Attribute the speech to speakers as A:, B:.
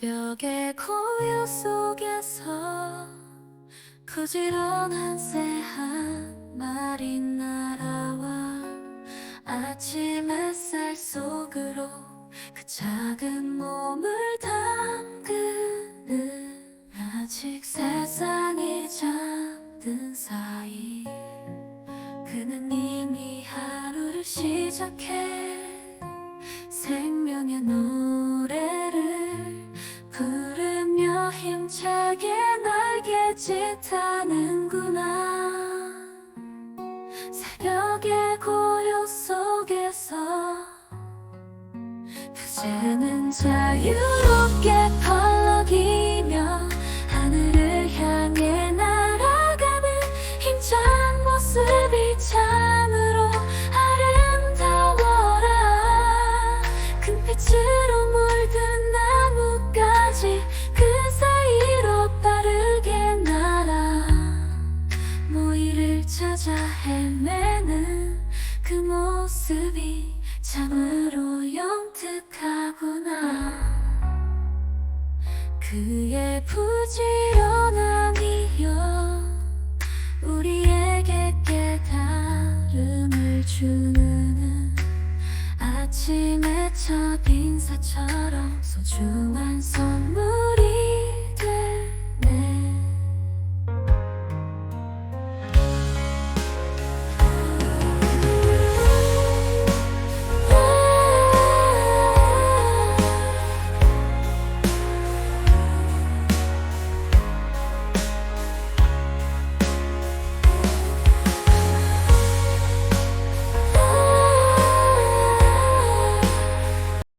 A: 새벽의 고요 속에서 부지런한 새 한 마리 날아와 아침 햇살 속으로 그 작은 몸을 담그는 아직 세상이 잠든 사이 그는 이미 하루를 시작해 생명의 노 힘차게 날개 짓하는구나. 새벽의 고요 속에서 그제는 자유롭게 찾아 헤매는 그 모습이 참으로 영특하구나. 그의 부지런함이여 우리에게 깨달음을 주는 아침의 첫 소중한